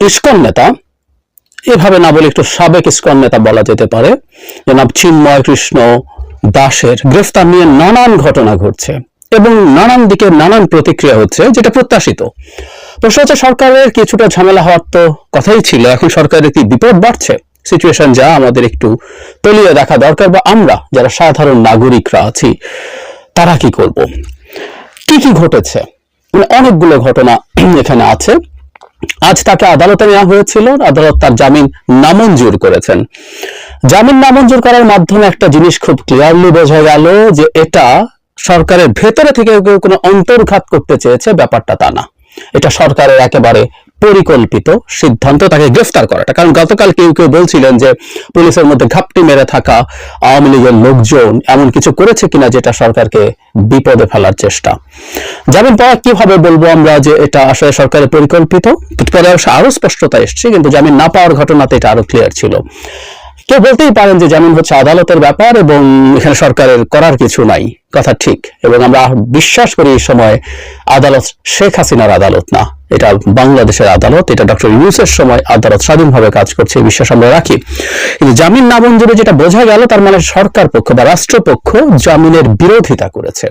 ISKCON নেতা। এভাবে না বলে একটু সাবেক ইস্কন নেতা বলা যেতে পারে। জনাব চিন্ময় কৃষ্ণ দাসের গ্রেফতার নিয়ে নানান ঘটনা ঘটছে এবং নানান দিকে নানান প্রতিক্রিয়া হচ্ছে যেটা প্রত্যাশিত। প্রশ্ন হচ্ছে, সরকারের কিছুটা ঝামেলা হওয়ার তো কথাই ছিল। এখন সরকারের কি বিপদ বাড়ছে? সিচুয়েশন যা আমাদের একটু তলিয়ে দেখা দরকার বা আমরা যারা সাধারণ নাগরিকরা আছি, তারা কি করব? কি কি ঘটেছে? অনেকগুলো ঘটনা এখানে আছে। আজ তাকে আদালতে নেওয়া হয়েছিল। আদালত তার জামিন নামঞ্জুর করেছেন। জামিন নামঞ্জুর করার মাধ্যমে একটা জিনিস খুব ক্লিয়ারলি বোঝা গেল যে এটা সরকারের ভেতরে থেকে কেউ কোনো অন্তর্ঘাত করতে চেয়েছে, ব্যাপারটা তা না। এটা সরকারের একেবারে পরিকল্পিত সিদ্ধান্ত তাকে গ্রেফতার করাটা। কারণ গতকাল কেউ কেউ বলছিলেন যে, পুলিশের মধ্যে ঘাপটি মেরে থাকা আওয়ামী লীগের লোকজন এমন কিছু করেছে কিনা যেটা সরকারকে বিপদে ফেলার চেষ্টা। জামিন পাওয়া কীভাবে বলব আমরা যে এটা আসলে সরকারের পরিকল্পিত? পরে আরও স্পষ্টতা এসছে, কিন্তু জামিন না পাওয়ার ঘটনাতে এটা আরও ক্লিয়ার ছিল। কেউ বলতেই পারেন যে জামিন হচ্ছে আদালতের ব্যাপার এবং এখানে সরকারের করার কিছু নাই। কথা ঠিক। এবং আমরা বিশ্বাস করি এই সময় আদালত শেখ হাসিনার আদালত না। এটা বাংলাদেশের আদালত, এটা ডক্টর ইউনুসের সময় আদালত স্বাধীনভাবে কাজ করছে বিশ্বাস আমরা রাখি। কিন্তু জামিন নামঞ্জুরে যেটা বোঝা গেল, তার মানে সরকার পক্ষ বা রাষ্ট্রপক্ষ জামিনের বিরোধিতা করেছে।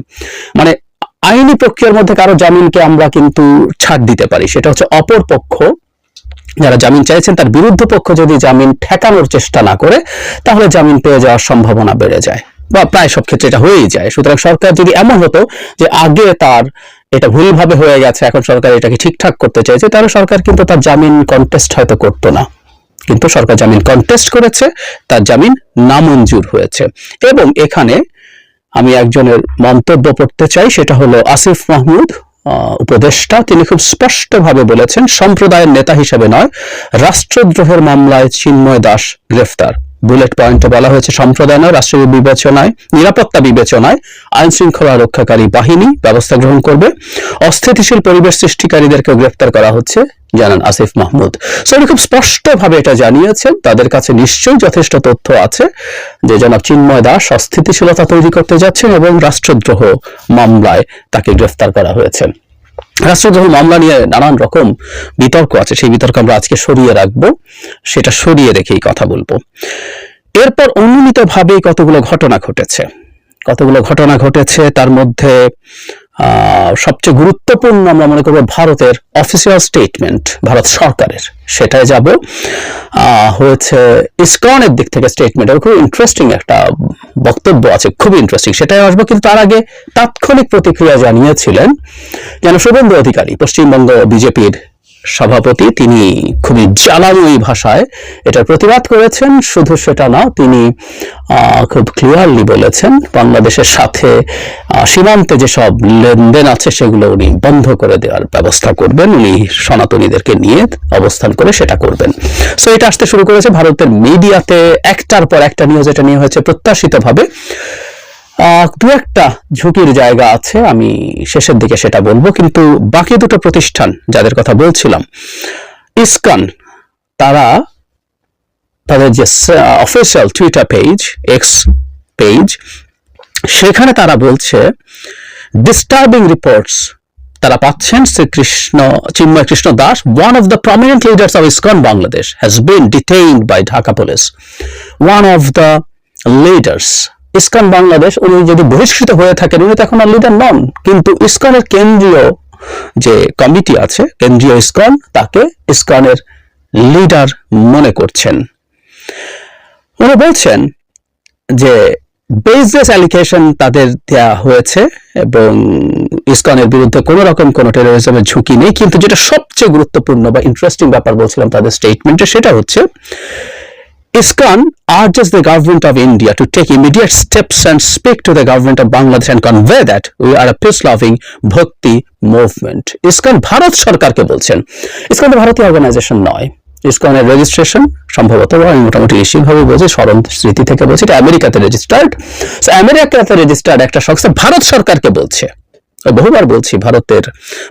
মানে আইনি প্রক্রিয়ার মধ্যে কারও জামিনকে আমরা কিন্তু ছাড় দিতে পারি। সেটা হচ্ছে অপর পক্ষ, যারা জামিন চাইছেন, তার বিরুদ্ধ পক্ষ যদি জামিন ঠেকানোর চেষ্টা না করে, তাহলে জামিন পেয়ে যাওয়ার সম্ভাবনা বেড়ে যায়। বা প্রায় সব ক্ষেত্রে এটা হয়েই যায়। সুতরাং সরকার যদি এমন হতো যে আগে তার এটা ভুলভাবে হয়ে গেছে, এখন সরকার এটাকে ঠিকঠাক করতে চাইছে, তাহলে সরকার কিন্তু তার জামিন কন্টেস্ট হয়তো করতো না। কিন্তু সরকার জামিন কন্টেস্ট করেছে, তার জামিন নামঞ্জুর হয়েছে। এবং এখানে আমি একজনের মন্তব্য পড়তে চাই, সেটা হলো আসিফ মাহমুদ উপদেষ্টা। তিনি খুব স্পষ্টভাবে বলেছেন, সম্প্রদায়ের নেতা হিসেবে নয়, রাষ্ট্রদ্রোহের মামলায় চিন্ময় দাস গ্রেফতার। বুলেট পয়েন্টে বলা হয়েছে সম্প্রদায় নয় রাষ্ট্রীয় বিবেচনায়, নিরাপত্তা বিবেচনায় আইন শৃঙ্খলা রক্ষাকারী বাহিনী ব্যবস্থা গ্রহণ করবে। অস্থিতিশীল পরিবেশ সৃষ্টিকারীদেরকে গ্রেফতার করা হচ্ছে, জানান আসিফ মাহমুদ। সো উনি খুব স্পষ্টভাবে এটা জানিয়েছেন, তাদের কাছে নিশ্চয়ই যথেষ্ট তথ্য আছে যে জনাব চিন্ময় দাস অস্থিতিশীলতা তৈরি করতে যাচ্ছেন এবং রাষ্ট্রদ্রোহ মামলায় তাকে গ্রেফতার করা হয়েছে। রাষ্ট্রদ্রোহ মামলা নিয়ে নানান রকম বিতর্ক আছে, সেই বিতর্ক আমরা আজকে সরিয়ে রাখব, সেটা সরিয়ে রেখেই কথা বলব। এরপর অনুমিত ভাবেই কতগুলো ঘটনা ঘটেছে। কতগুলো ঘটনা ঘটেছে, তার মধ্যে সবচেয়ে গুরুত্বপূর্ণ আমরা মনে করব ভারতের অফিসিয়াল স্টেটমেন্ট ভারত সরকারের। সেটাই যাব। হয়েছে ইসকনের দিক থেকে স্টেটমেন্ট খুব ইন্টারেস্টিং একটা বক্তব্য আছে, খুব ইন্টারেস্টিং সেটাই আসব, কিন্তু তার আগে তাৎক্ষণিক প্রতিক্রিয়া জানিয়েছিলেন যেন শুভেন্দু অধিকারী, পশ্চিমবঙ্গ বিজেপির সভাপতি, তিনি খুবই জ্বালাময়ী ভাষায় এটার প্রতিবাদ করেছেন। শুধু সেটা না, তিনি খুব ক্লিয়ারলি বলেছেন, বাংলাদেশের সাথে সীমান্তে যেসব লেনদেন আছে, সেগুলো উনি বন্ধ করে দেওয়ার ব্যবস্থা করবেন। উনি সনাতনীদেরকে নিয়ে অবস্থান করে সেটা করবেন। সো এটা আসতে শুরু করেছে ভারতের মিডিয়াতে একটার পর একটা নিউজ এটা নিয়ে হয়েছে প্রত্যাশিতভাবে। দু একটা ঝুঁকির জায়গা আছে, আমি শেষের দিকে সেটা বলব, কিন্তু বাকি দুটো প্রতিষ্ঠান যাদের কথা বলছিলাম, ইসকন, তারা তাদের যে official Twitter page X page সেখানে তারা বলছে ডিস্টার্বিং রিপোর্টস তারা পাচ্ছেন, Shrikrishna Chinmoy Krishna Das one of the prominent leaders of ISKCON Bangladesh has been detained by Dhaka police one of the leaders ISKCON Bangladesh, উনি যদি বহিষ্কৃত হয়ে থাকেন, উনি তো এখন আর লিডার নন। কিন্তু ইসকনের কেন্দ্রীয় যে কমিটি আছে, কেন্দ্রীয় ইসকন, তাকে ইসকনের লিডার মনে করছেন। উনি বলছেন যে বেসলেস অ্যালিগেশন তাদের দেয়া হয়েছে এবং ইসকনের বিরুদ্ধে কোনো রকম কোনো টেরোরিজমের ঝুঁকি নেই, কিন্তু যেটা সবচেয়ে গুরুত্বপূর্ণ বা ইন্টারেস্টিং ব্যাপার বলছিলাম তাদের স্টেটমেন্টে সেটা হচ্ছে ISKCON urges the government of India to take immediate steps and speak to the government of Bangladesh and convey that we are a peace-loving Bhakti movement. ISKCON Bharat সরকারকে বলছেন ISKCON তো ভারতীয় অর্গানাইজেশন নয় ইসকনের রেজিস্ট্রেশন সম্ভবত আমি মোটামুটি নিশ্চিতভাবে বলছি স্মরণ স্মৃতি থেকে বলছি এটা আমেরিকাতে রেজিস্টার্ড আমেরিকাতে রেজিস্টার্ড একটা সংস্থা ভারত সরকারকে বলছে বহুবার বলছি ভারতের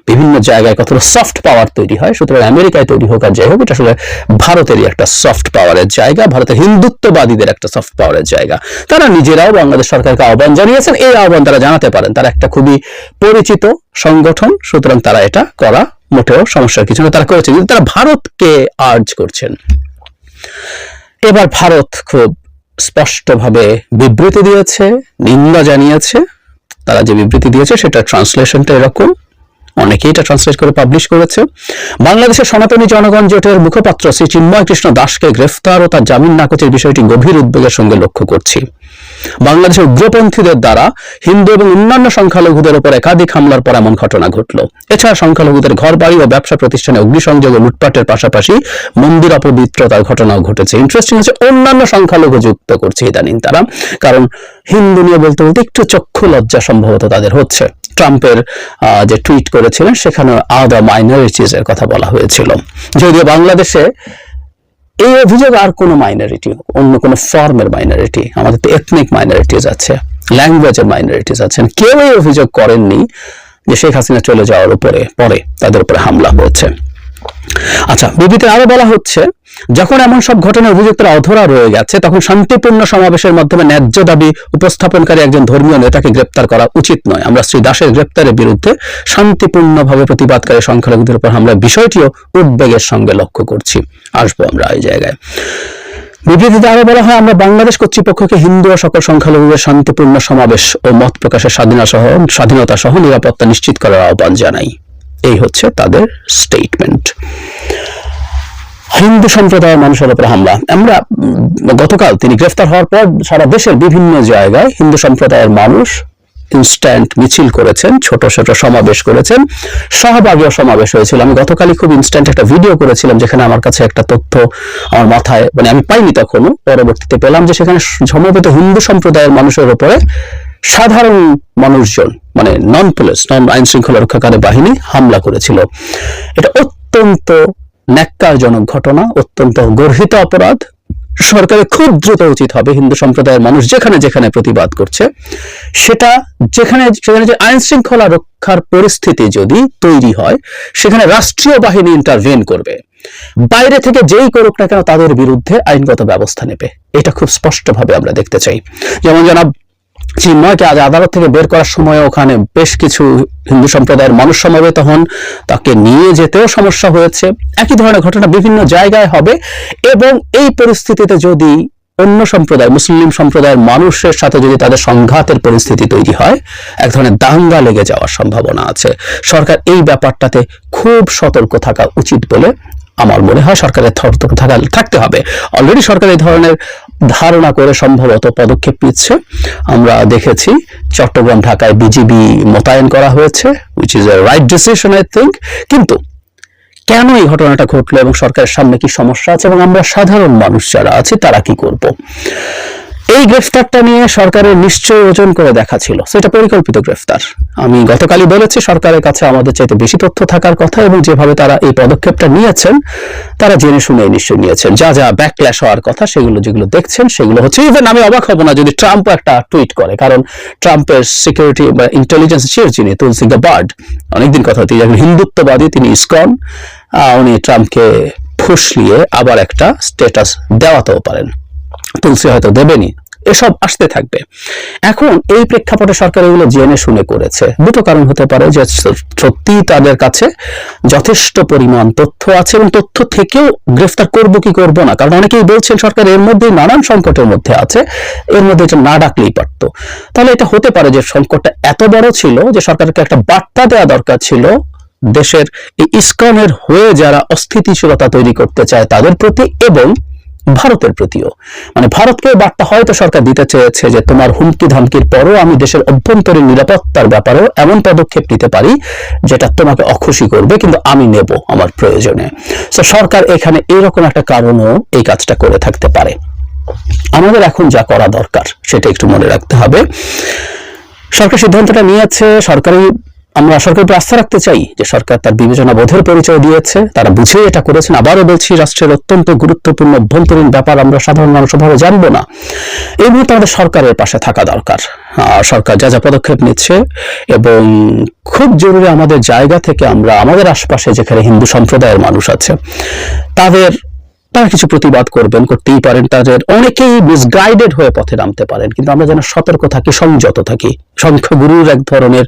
বিভিন্ন জায়গায় কতটা সফট পাওয়ার তৈরি হয়, সুতরাং আমেরিকায় তৈরি হোক আর যাই হোক, এটা আসলে ভারতেরই একটা সফট পাওয়ারের জায়গা, ভারতের হিন্দুত্ববাদীদের একটা সফট পাওয়ারের জায়গা। তারা নিজেরাও বাংলাদেশ সরকারকে আহ্বান জানিয়েছেন, এই আহ্বান তারা জানাতে পারেন। তারা একটা খুবই পরিচিত সংগঠন, সুতরাং তারা এটা করা মোটেও সমস্যার কিছু না, তারা করেছে। কিন্তু তারা ভারতকে আর্জ করছেন। এবার ভারত খুব স্পষ্টভাবে বিবৃতি দিয়েছে, নিন্দা জানিয়েছে। তারা যে বিবৃতি দিয়েছে সেটা ট্রান্সলেশনটা এরকম। অনেকেই এটা ট্রান্সলেট করে পাবলিশ করেছে। বাংলাদেশের সনাতনী জনগণ জোটের মুখপাত্র শ্রী চিন্ময় কৃষ্ণ দাসকে গ্রেফতার ও তার জামিন নাকচের বিষয়টি গভীর উদ্বেগের সঙ্গে লক্ষ্য করছি। বাংলাদেশের উগ্রপন্থীদের দ্বারা হিন্দু এবং অন্যান্য সংখ্যালঘুদের উপর একাধিক হামলার পর এমন ঘটনা ঘটল। এছাড়া সংখ্যালঘুদের ঘর বাড়ি ও ব্যবসা প্রতিষ্ঠানে অগ্নিসংযোগ ও লুটপাটের পাশাপাশি মন্দির অপবিত্রতার ঘটনাও ঘটেছে। ইন্টারেস্টিং হচ্ছে অন্যান্য সংখ্যালঘু যুক্ত করছে ইদানিং তারা, কারণ হিন্দু নিয়ে বলতে বলতে একটু চক্ষু লজ্জা সম্ভবত তাদের হচ্ছে। ট্রাম্পের যে টুইট করেছিলেন, সেখানে আদা মাইনরিটিজ এর কথা বলা হয়েছিল। যদিও বাংলাদেশে এই অভিযোগ আর কোনো মাইনরিটি অন্য কোনো ফর্মের মাইনরিটি আমাদের তো এথনিক মাইনরিটিস আছে ল্যাঙ্গুয়েজের মাইনরিটিস আছেন। কেউ এই অভিযোগ করেননি যে শেখ হাসিনা চলে যাওয়ার উপরে, পরে তাদের উপরে হামলা হয়েছে। আচ্ছা বিবৃতিতে আরও বলা হচ্ছে, যখন এমন সব ঘটনায় অভিযুক্তরা অধরা রয়ে গেছে, তখন শান্তিপূর্ণ সমাবেশের মাধ্যমে ন্যায্য দাবি উপস্থাপনকারী একজন ধর্মীয় নেতাকে গ্রেপ্তার করা উচিত নয়। আমরা শ্রী দাসের গ্রেপ্তারের বিরুদ্ধে শান্তিপূর্ণভাবে প্রতিবাদকারী সংখ্যালঘুদের উপর হামলার বিষয়টিও উদ্বেগের সঙ্গে লক্ষ্য করছি। আসব আমরা এই জায়গায়। বিবৃতিতে আরও বলা হয়, আমরা বাংলাদেশ কর্তৃপক্ষকে হিন্দু ও সকল সংখ্যালঘুদের শান্তিপূর্ণ সমাবেশ ও মত প্রকাশের স্বাধীনতা সহ স্বাধীনতা সহ নিরাপত্তা নিশ্চিত করার আহ্বান জানাই। এই হচ্ছে তাদের স্টেটমেন্ট হিন্দু সম্প্রদায়ের মানুষের উপরে হামলা। আমরা গতকাল তিনি গ্রেফতার হওয়ার পর সারা দেশের বিভিন্ন জায়গায় হিন্দু সম্প্রদায়ের মানুষ ইনস্ট্যান্ট মিছিল করেছেন, ছোট ছোট সমাবেশ করেছেন। সহভাগীয় সমাবেশ হয়েছিল। আমি গতকালই খুব ইনস্ট্যান্ট একটা ভিডিও করেছিলাম যেখানে আমার কাছে একটা তথ্য আমার মাথায় মানে আমি পাইনি তখনও, পরবর্তীতে পেলাম যে সেখানে সমবেত হিন্দু সম্প্রদায়ের মানুষের উপরে সাধারণ মানুষজন মানে নন পুলিশ নন আইন শৃঙ্খলা রক্ষাকারী বাহিনী হামলা করেছিল। এটা অত্যন্ত ন্যাক্কারজনক ঘটনা, অত্যন্ত গর্হিত অপরাধ। সরকারের খুব দ্রুত উচিত হবে হিন্দু সম্প্রদায়ের মানুষ যেখানে যেখানে প্রতিবাদ করছে, সেটা যেখানে সেখানে যে আইন শৃঙ্খলা রক্ষার পরিস্থিতি যদি তৈরি হয়, সেখানে রাষ্ট্রীয় বাহিনী ইন্টারভেন করবে। বাইরে থেকে যেই করুক না কেন তাদের বিরুদ্ধে আইনগত ব্যবস্থা নেবে। এটা খুব স্পষ্টভাবে আমরা দেখতে চাই। যেমন জনাব চিন্ময়কে আজ আদালত থেকে বের করার সময় ওখানে বেশ কিছু হিন্দু সম্প্রদায়ের মানুষ সমবেত হন। তাকে নিয়ে যেতেও সমস্যা হয়েছে। একই ধরনের ঘটনা বিভিন্ন জায়গায় হবে এবং এই পরিস্থিতিতে যদি অন্য সম্প্রদায়, মুসলিম সম্প্রদায়ের মানুষের সাথে যদি তাদের সংঘাতের পরিস্থিতি তৈরি হয়, এক ধরনের দাঙ্গা লেগে যাওয়ার সম্ভাবনা আছে। সরকার এই ব্যাপারটাতে খুব সতর্ক থাকা উচিত বলে আমার মনে হয় সরকারের থাকতে হবে। অলরেডি সরকার এই ধরনের ধারণা করে সম্ভবত পদক্ষেপ নিচ্ছে। আমরা দেখেছি চট্টগ্রাম ঢাকায় বিজিবি মোতায়েন করা হয়েছে which is a right decision I think কিন্তু কেন এই ঘটনাটা ঘটলো এবং সরকারের সামনে কি সমস্যা আছে এবং আমরা সাধারণ মানুষ যারা আছি, তারা কি করব? এই গ্রেফতারটা নিয়ে সরকারের নিশ্চয় ওজন করে দেখা ছিল সেটা পরিকল্পিত গ্রেফতার। আমি গতকালই বলেছি, সরকারের কাছে আমাদের চাইতে বেশি তথ্য থাকার কথা এবং যেভাবে তারা এই পদক্ষেপটা নিয়েছেন, তারা জেনে শুনে নিশ্চয় নিয়েছেন। যা যা ব্যাকল্যাশ হওয়ার কথা, সেগুলো যেগুলো দেখছেন, সেগুলো হচ্ছে ইভেন আমি অবাক হব না যদি ট্রাম্প একটা টুইট করে। কারণ ট্রাম্পের সিকিউরিটি বা ইন্টেলিজেন্স চিফ যিনি তুলসি গাবার্ড অনেকদিন কথা তিনি একজন হিন্দুত্ববাদী, তিনি ইসকন উনি ট্রাম্পকে ফুসলিয়ে আবার একটা স্ট্যাটাস দেওয়াতেও পারেন। তুলসী হয়তো দেবেনি এসব আসতে থাকবে। এখন এই প্রেক্ষাপটে সরকার এগুলো জেনে শুনে করেছে। দুটো কারণ হতে পারে যে সত্যি তাদের কাছে যথেষ্ট পরিমাণ তথ্য আছে এবং তথ্য থেকেও গ্রেফতার করব কি করব না। কারণ অনেকেই বলছেন সরকার এর মধ্যে নানান সংকটের মধ্যে আছে, এর মধ্যে এটা না ডাকলেই পারত। তাহলে এটা হতে পারে যে সংকটটা এত বড় ছিল যে সরকারকে একটা বার্তা দেওয়া দরকার ছিল, দেশের এই ইসকনের হয়ে যারা অস্থিতিশীলতা তৈরি করতে চায় তাদের প্রতি এবং ভারতের প্রতিও। মানে ভারতকে বার্তা হয়তো সরকার দিতে চেয়েছে যে তোমার হুমকি ধামকির পরও আমি দেশের অভ্যন্তরীণ নিরাপত্তার ব্যাপারেও এমন পদক্ষেপ নিতে পারি যেটা তোমাকে অখুশি করবে, কিন্তু আমি নেব আমার প্রয়োজনে। তো সরকার এখানে এরকম একটা কারণও এই কাজটা করে থাকতে পারে। আমাদের এখন যা করা দরকার, সেটা একটু মনে রাখতে হবে। সরকার সিদ্ধান্তটা নিয়েছে, সরকারি আমরা সরকারের উপর আস্থা রাখতে চাই যে সরকার তার বিবেচনা বোধের পরিচয় দিয়েছে, তারা বুঝে এটা করেছেন। আবারও বলছি, রাষ্ট্রের অত্যন্ত গুরুত্বপূর্ণ, অভ্যন্তরীণ ব্যাপার আমরা সাধারণ মানুষ ভাবে জানব না। এই মুহূর্তে আমাদের সরকারের পাশে থাকা দরকার। সরকার যা যা পদক্ষেপ নিচ্ছে এবং খুব জরুরি আমাদের জায়গা থেকে আমরা, আমাদের আশপাশে যেখানে হিন্দু সম্প্রদায়ের মানুষ আছে, তাদের তারা কিছু প্রতিবাদ করবেন, করতেই পারেন। তাদের অনেকেই মিসগাইডেড হয়ে পথে নামতে পারেন। কিন্তু আমরা যেন সতর্ক থাকি, সংযত থাকি। সংখ্যাগুরুর এক ধরনের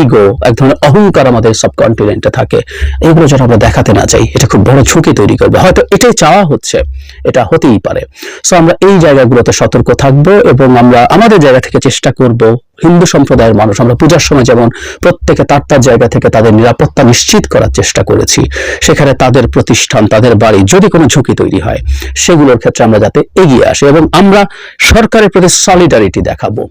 ইগো এক ধরনের অহংকার আমাদের সাবকন্টিনেন্টে থাকে। এগুলো যেন আমরা দেখাতে না চাই। এটা খুব বড় ঝুঁকি তৈরি করবে। হয়তো এটাই চাওয়া হচ্ছে। এটা হতেই পারে। সো আমরা এই জায়গাগুলোতে সতর্ক থাকব এবং আমরা আমাদের জায়গা থেকে চেষ্টা করব হিন্দু সম্প্রদায়ের মানুষ। আমরা পূজার সময় যেমন প্রত্যেকে তার তার জায়গা থেকে তাদের নিরাপত্তা নিশ্চিত করার চেষ্টা করেছি, সেখানে তাদের প্রতিষ্ঠান, তাদের বাড়ি যদি কোনো ঝুঁকি তৈরি হয়, সেগুলোর ক্ষেত্রে আমরা যাতে এগিয়ে আসি এবং আমরা সরকারের প্রতি সলিডারিটি দেখাবো।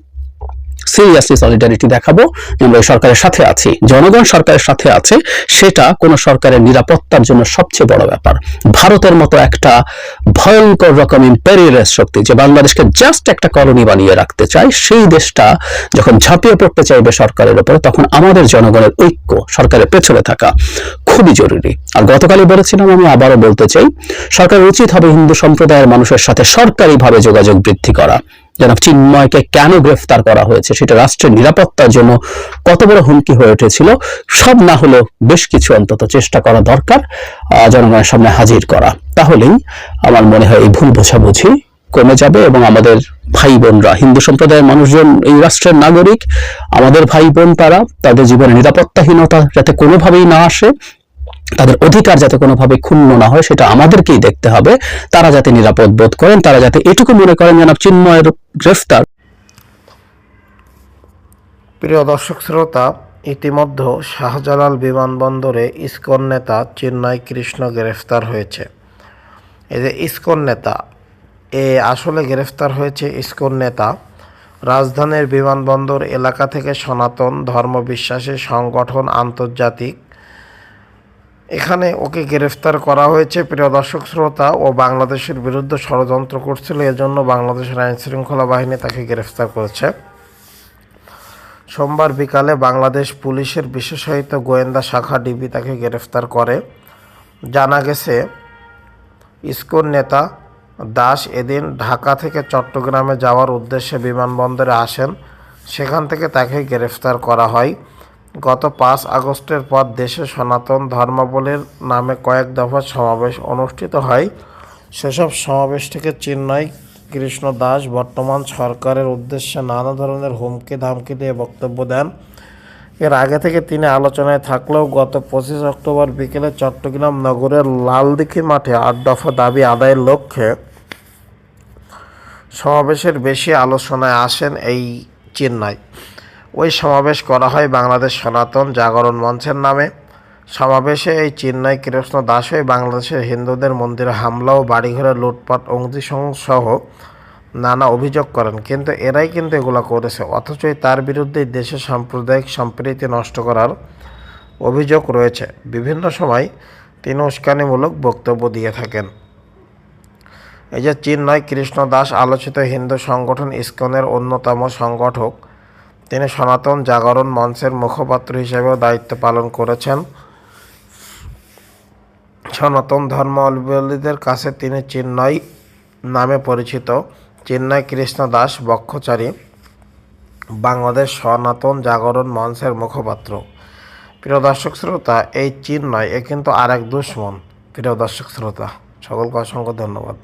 সিরিয়াসলি সলিডারিটি দেখাবো। আমরা সরকারের সাথে আছি, জনগণ সরকারের সাথে আছে, সেটা কোন সরকারের নিরাপত্তার জন্য সবচেয়ে বড় ব্যাপার। ভারতের মতো একটা ভয়ঙ্কর রকম ইম্পেরিয়ালিস্ট শক্তি যে বাংলাদেশকে জাস্ট একটা কলোনি বানিয়ে রাখতে চায়, সেই দেশটা যখন ঝাঁপিয়ে পড়তে চাইবে সরকারের উপরে তখন আমাদের জনগণের ঐক্য সরকারের পেছনে থাকা খুবই জরুরি। আর গতকালই বলেছিলাম, আমি আবারও বলতে চাই সরকারের উচিত হবে হিন্দু সম্প্রদায়ের মানুষের সাথে সরকারিভাবে যোগাযোগ বৃদ্ধি করা। জনাব চিন্ময়কে কেন গ্রেফতার করা হয়েছে? সেটা রাষ্ট্রের নিরাপত্তার জন্য কত বড় হুমকি হয়ে উঠেছিল, সব না হলেও বেশ কিছু অন্তত চেষ্টা করা দরকার জনগণের সামনে হাজির করা। তাহলেই আমার মনে হয় এই ভুল বোঝাবুঝি কমে যাবে এবং আমাদের ভাই বোনরা হিন্দু সম্প্রদায়ের মানুষজন, এই রাষ্ট্রের নাগরিক, আমাদের ভাই বোন তারা, তাদের জীবনে নিরাপত্তাহীনতা যাতে কোনোভাবেই না আসে তাদের অধিকার যাতে কোনোভাবে ক্ষুণ্ণ না হয়, সেটা আমাদেরকেই দেখতে হবে। তারা যাতে নিরাপদ বোধ করেন, তারা যাতে এটুকু মনে করেন জনাব চিন্ময়ের গ্রেফতার। প্রিয় দর্শক শ্রোতা, ইতিমধ্যে শাহজালাল বিমানবন্দরে ইসকন নেতা চিন্ময় কৃষ্ণ গ্রেফতার হয়েছে। এই যে ইসকন নেতা, এ আসলে গ্রেফতার হয়েছে ইসকন নেতা। রাজধানীর বিমানবন্দর এলাকা থেকে সনাতন ধর্মবিশ্বাসী সংগঠন আন্তর্জাতিক এখানে ওকে গ্রেফতার করা হয়েছে। প্রিয় দর্শক, শ্রোতা ও বাংলাদেশের বিরুদ্ধে ষড়যন্ত্র করছিল, এজন্য বাংলাদেশের আইন শৃঙ্খলা বাহিনী তাকে গ্রেফতার করেছে। সোমবার বিকালে বাংলাদেশ পুলিশের বিশেষায়িত গোয়েন্দা শাখা ডিবি তাকে গ্রেফতার করে। জানা গেছে ইসকন নেতা দাস এদিন ঢাকা থেকে চট্টগ্রামে যাওয়ার উদ্দেশ্যে বিমানবন্দরে আসেন। সেখান থেকে তাকে গ্রেফতার করা হয়। গত পাঁচ আগস্টের পর দেশে সনাতন ধর্মাবলীর নামে কয়েক দফা সমাবেশ অনুষ্ঠিত হয়। সেসব সমাবেশ থেকে চিন্ময় কৃষ্ণ দাস বর্তমান সরকারের উদ্দেশ্যে নানা ধরনের হুমকি ধামকি দিয়ে বক্তব্য দেন। এর আগে থেকে তিনি আলোচনায় থাকলেও গত পঁচিশ অক্টোবর বিকেলে চট্টগ্রাম নগরের লালদিঘি মাঠে আট দফা দাবি আদায়ের লক্ষ্যে সমাবেশের বেশি আলোচনায় আসেন এই চেন্নাই ওই সমাবেশ করা হয় বাংলাদেশ সনাতন জাগরণ মঞ্চের নামে। সমাবেশে এই চেন্নাই কৃষ্ণ দাস হয়ে বাংলাদেশের হিন্দুদের মন্দিরে হামলা ও বাড়িঘরে লুটপাট, অগ্নিসংযোগ সহ নানা অভিযোগ করেন। কিন্তু এরাই কিন্তু এগুলো করেছে। অথচই তার বিরুদ্ধে দেশের সাম্প্রদায়িক সম্প্রীতি নষ্ট করার অভিযোগ রয়েছে। বিভিন্ন সময় তিনি উস্কানিমূলক বক্তব্য দিয়ে থাকেন। এই যে চিন্ময় কৃষ্ণ দাস আলোচিত হিন্দু সংগঠন ইসকনের অন্যতম সংগঠক তিনি সনাতন জাগরণ মঞ্চের মুখপাত্র হিসেবেও দায়িত্ব পালন করেছেন। সনাতন ধর্মাবলম্বীদের কাছে তিনি চিন্ময় নামে পরিচিত। চিন্ময় কৃষ্ণ দাস বক্ষচারী, বাংলাদেশ সনাতন জাগরণ মঞ্চের মুখপাত্র। প্রিয় দর্শক শ্রোতা, এই চিন্ময় এ কিন্তু আরেক দুশ্মন। প্রিয় দর্শক শ্রোতা, সকলকে অসংখ্য ধন্যবাদ।